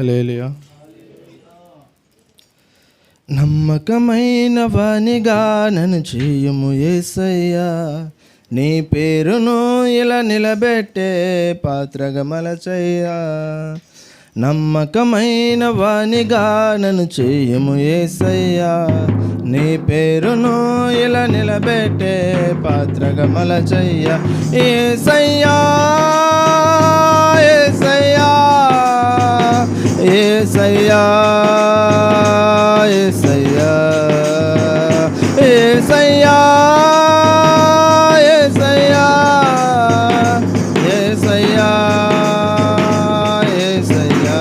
Hallelujah నమ్మకమైన వానిగా నన్ను చేయుము ఏసయ్యా. నీ పేరును ఇలా నిలబెట్టే పాత్రగా మలచయ్యా. నమ్మకమైన వానిగా నన్ను చేయము ఏసయ్యా. నీ పేరును ఇలా నిలబెట్టే పాత్రగా మలచయ్యా. ఏసయ్యా. ఏసయ్యా ఏసయ్యా ఏసయ్యా ఏసయ్యా ఏసయ్యా ఏసయ్యా.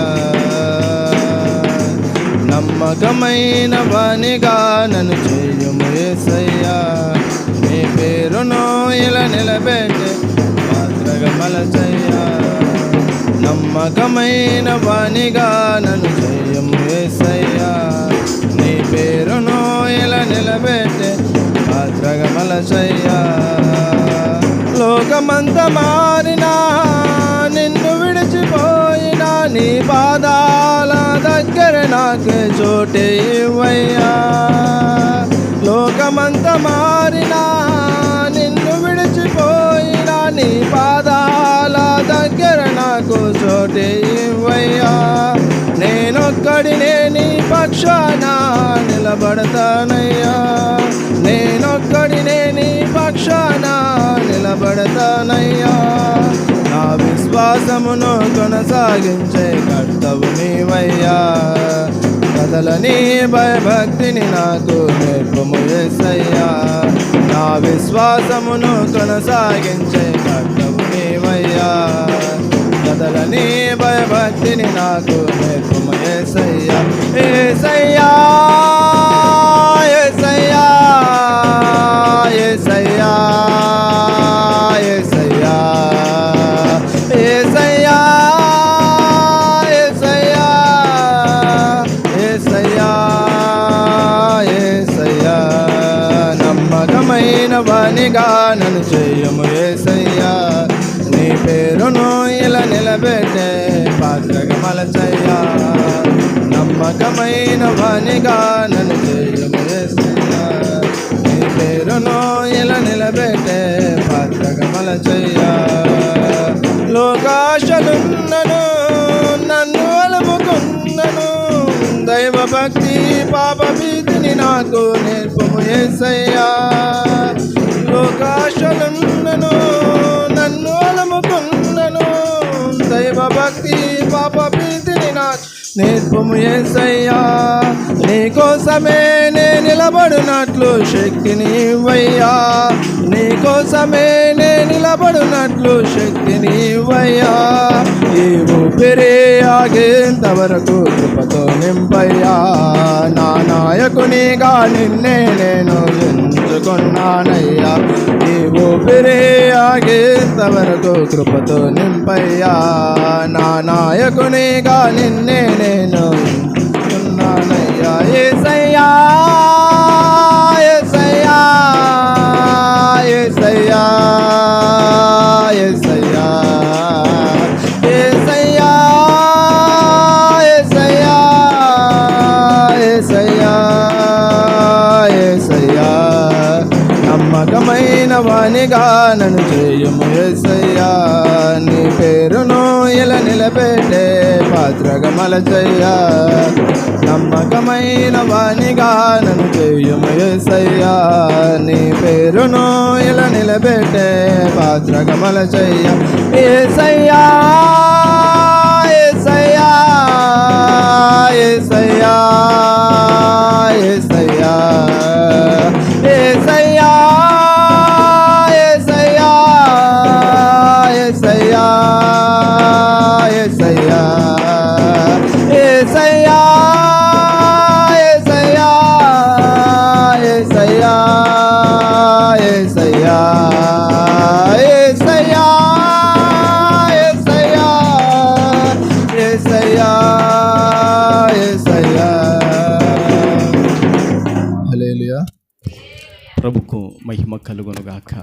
నమ్మకమైన వానిగా నన్ను చేయుము ఏసయ్యా. నీ పేరును ఇలా నిలబెట్టే పాత్రగా మలచయ్యా. నమ్మకమైన వాణిగా నన్ను జయం వేసయ్యా. నీ పేరును ఇలా నిలబెట్టే భద్రగమలసయ్యా లోకమంత మారినా నిన్ను విడిచిపోయినా నీ పాదాల దగ్గర నాకే చోటే ఇవ్వయ్యా. లోకమంత మారినా నిన్ను విడిచిపో పక్షాన నిలబడతానయ్యా. నేనొక్కడినే నీ పక్షాన నిలబడతానయ్యా. నా విశ్వాసమును కొనసాగించే కర్తవు నీవయ్యా. కదలని భయభక్తిని నాకు నేర్పము వేసయ్యా నా విశ్వాసమును కొనసాగించే కర్తవు నీవయ్యా. కదలని భయభక్తిని నాకు నేర్పము ఏసయ్యా. ఏసయ్యా ఏసయ్యా ఏసయ్యా ఏసయ్యా ఏసయ్యా ఏసయ్యా ఏసయ్యా ఏసయ్యా. నమ్మకమైన వానిగా నన్ను చేయము ఏసయ్యా. నీ పేరును ఇలా నిలబెట్టే పాత్రగా మలచయ్యా. నమ్మకమైన వానిగా నన్ను చేయము నీ పేరును ఇలా నిలబెట్టే పాత్రగా మలచయ్యా. నిర్భము నాకు నీ ఏసయ్యా నీకోసమే నే నిలబడినట్లు శక్తిని ఇవ్వయ్యా. నీకోసమే నే నిలబడినట్లు శక్తిని ఇవ్వయ్యా. ఈ ఊపిరి ఆగేంత వరకు కృపతో నింపయ్యా. నా నాయకునిగా నిన్నే నేను ఎంచుకున్నానయ్యా. ఊపిరే ఆగేంతవరకు కృపతో నింపయ్యా. నా నాయకునిగా నిన్నే నేను ఉన్నానయ్యా. ఏసయ్యా ఏసయ్యా ఏసయ్యా ఏసయ్యా ఏసయ్యా ఏసయ్యా ఏసయ్యా. వానిగా నన్ను చేయుము ఏసయ్యా. నీ పేరును ఇలా నిలబెట్టే పాత్రగా మలచయ్యా నమ్మకమైన వానిగా నన్ను చేయుము ఏసయ్యా. నీ పేరును ఇలా నిలబెట్టే పాత్రగా మలచయ్యా ఏసయ్యా ఏసయ్యా ఏసయ్యా. ఏసయ్యా ఏసయ్యా ఏసయ్యా ఏసయ్యా ఏసయ్యా ఏసయ్యా. హల్లెలూయా. ప్రభుకు మహిమ కలుగునుగాక.